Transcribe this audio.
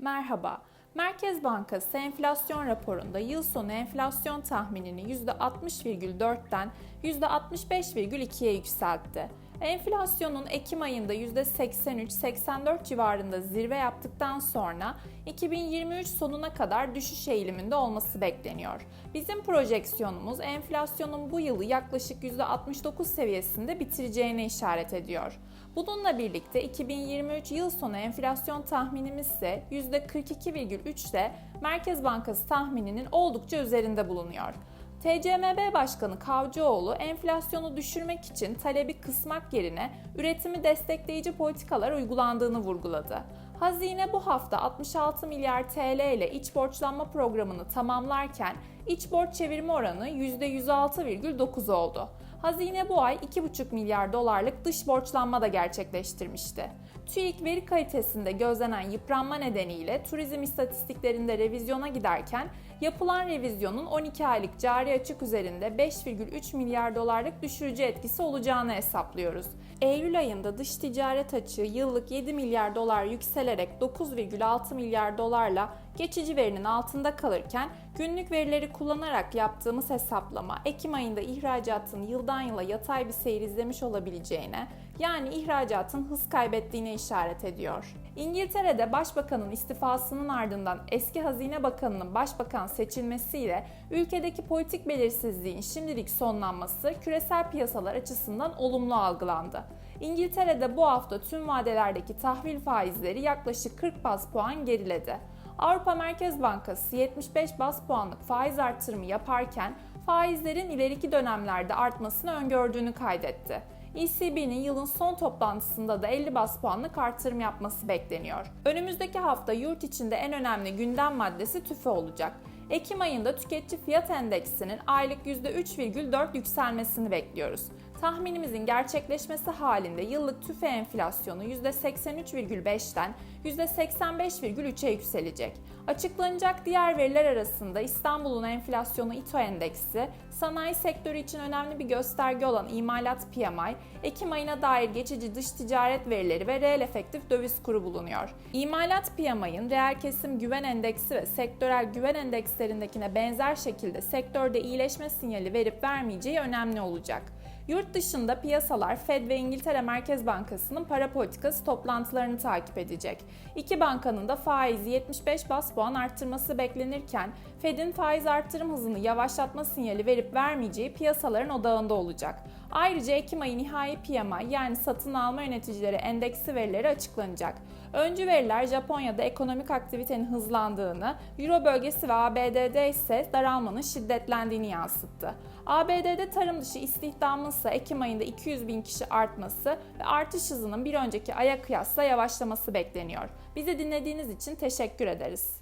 Merhaba. Merkez Bankası enflasyon raporunda yıl sonu enflasyon tahminini %60,4'ten %65,2'ye yükseltti. Enflasyonun Ekim ayında %83-84 civarında zirve yaptıktan sonra 2023 sonuna kadar düşüş eğiliminde olması bekleniyor. Bizim projeksiyonumuz enflasyonun bu yılı yaklaşık %69 seviyesinde bitireceğine işaret ediyor. Bununla birlikte 2023 yıl sonu enflasyon tahminimiz ise %42,3 ile Merkez Bankası tahmininin oldukça üzerinde bulunuyor. TCMB Başkanı Kavcıoğlu enflasyonu düşürmek için talebi kısmak yerine üretimi destekleyici politikalar uygulandığını vurguladı. Hazine bu hafta 66 milyar TL ile iç borçlanma programını tamamlarken iç borç çevirme oranı %106,9 oldu. Hazine bu ay 2,5 milyar dolarlık dış borçlanma da gerçekleştirmişti. TÜİK veri kalitesinde gözlenen yıpranma nedeniyle turizm istatistiklerinde revizyona giderken yapılan revizyonun 12 aylık cari açık üzerinde 5,3 milyar dolarlık düşürücü etkisi olacağını hesaplıyoruz. Eylül ayında dış ticaret açığı yıllık 7 milyar dolar yükselerek 9,6 milyar dolarla geçici verinin altında kalırken günlük verileri kullanarak yaptığımız hesaplama Ekim ayında ihracatın yıldan yıla yatay bir seyir izlemiş olabileceğine yani ihracatın hız kaybettiğine işaret ediyor. İngiltere'de başbakanın istifasının ardından eski hazine bakanının başbakan seçilmesiyle ülkedeki politik belirsizliğin şimdilik sonlanması küresel piyasalar açısından olumlu algılandı. İngiltere'de bu hafta tüm vadelerdeki tahvil faizleri yaklaşık 40 bas puan geriledi. Avrupa Merkez Bankası 75 bas puanlık faiz artırımı yaparken faizlerin ileriki dönemlerde artmasını öngördüğünü kaydetti. ECB'nin yılın son toplantısında da 50 bas puanlık artırım yapması bekleniyor. Önümüzdeki hafta yurt içinde en önemli gündem maddesi tüfe olacak. Ekim ayında tüketici fiyat endeksinin aylık %3,4 yükselmesini bekliyoruz. Tahminimizin gerçekleşmesi halinde yıllık tüfe enflasyonu %83,5'ten %85,3'e yükselecek. Açıklanacak diğer veriler arasında İstanbul'un enflasyonu İTO endeksi, sanayi sektörü için önemli bir gösterge olan imalat PMI, Ekim ayına dair geçici dış ticaret verileri ve reel efektif döviz kuru bulunuyor. İmalat PMI'ın reel kesim güven endeksi ve sektörel güven endekslerindekine benzer şekilde sektörde iyileşme sinyali verip vermeyeceği önemli olacak. Yurt dışında piyasalar Fed ve İngiltere Merkez Bankası'nın para politikası toplantılarını takip edecek. İki bankanın da faizi 75 bas puan arttırması beklenirken Fed'in faiz arttırım hızını yavaşlatma sinyali verip vermeyeceği piyasaların odağında olacak. Ayrıca Ekim ayı nihai PMI yani satın alma yöneticileri endeksi verileri açıklanacak. Öncü veriler Japonya'da ekonomik aktivitenin hızlandığını, Euro bölgesi ve ABD'de ise daralmanın şiddetlendiğini yansıttı. ABD'de tarım dışı istihdamın ise Ekim ayında 200 bin kişi artması ve artış hızının bir önceki aya kıyasla yavaşlaması bekleniyor. Bizi dinlediğiniz için teşekkür ederiz.